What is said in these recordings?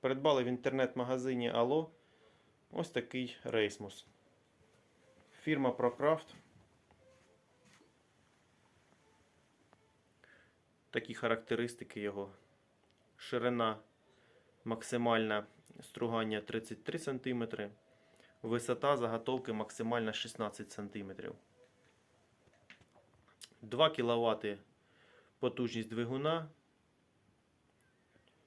Придбали в інтернет-магазині Ало ось такий рейсмус. Фірма ProCraft. Такі характеристики його. Ширина максимальна стругання 33 см. Висота заготовки максимальна 16 см. 2 кВт потужність двигуна.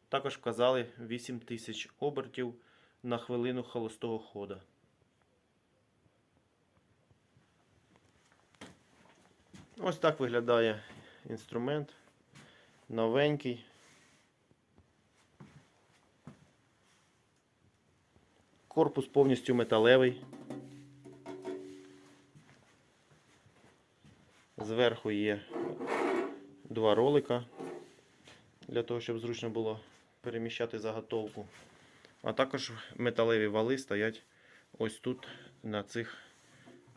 Також вказали 8000 обертів на хвилину холостого хода. Ось так виглядає інструмент. Новенький. Корпус повністю металевий. Зверху є два ролика для того, щоб зручно було переміщати заготовку. А також металеві вали стоять ось тут на цих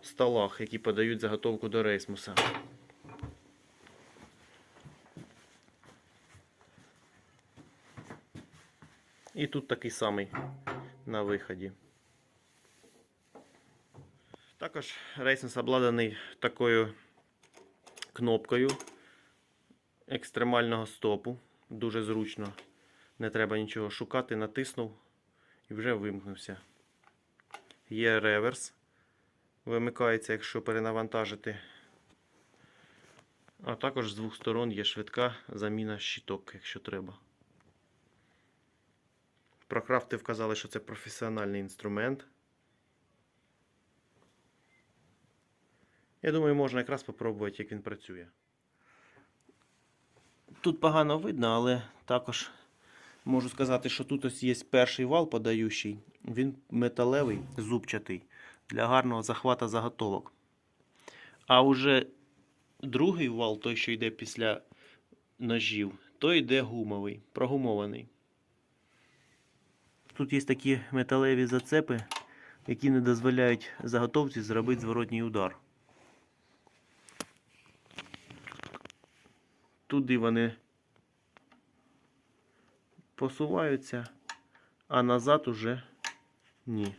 столах, які подають заготовку до рейсмуса. І тут такий самий на виході. Також рейсмус обладнаний такою кнопкою екстремального стопу. Дуже зручно. Не треба нічого шукати, натиснув і вже вимкнувся. Є реверс. Вимикається, якщо перенавантажити. А також з двох сторон є швидка заміна щиток, якщо треба. Про крафти вказали, що це професіональний інструмент. Я думаю, можна якраз спробувати, як він працює. Тут погано видно, але також можу сказати, що тут ось є перший вал подаючий. Він металевий, зубчатий, для гарного захвата заготовок. А уже другий вал, той, що йде після ножів, той йде гумовий, прогумований. Тут є такі металеві зацепи, які не дозволяють заготовці зробити зворотній удар. Туди вони посуваються, а назад уже ні.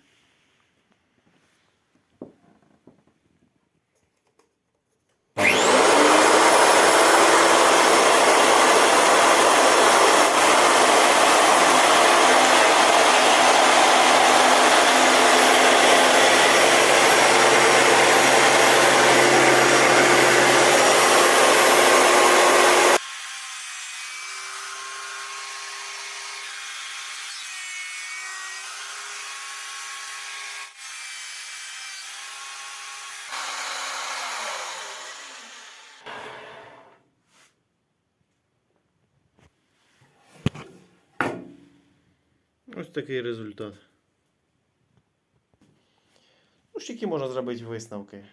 Ось такий результат. Ну, ж які можна зробити висновки.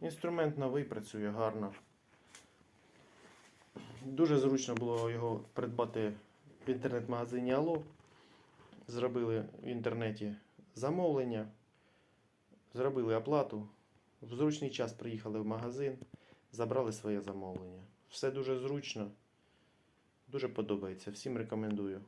Інструмент новий працює гарно. Дуже зручно було його придбати в інтернет-магазині Ало. Зробили в інтернеті замовлення, зробили оплату. В зручний час приїхали в магазин, забрали своє замовлення. Все дуже зручно, дуже подобається. Всім рекомендую.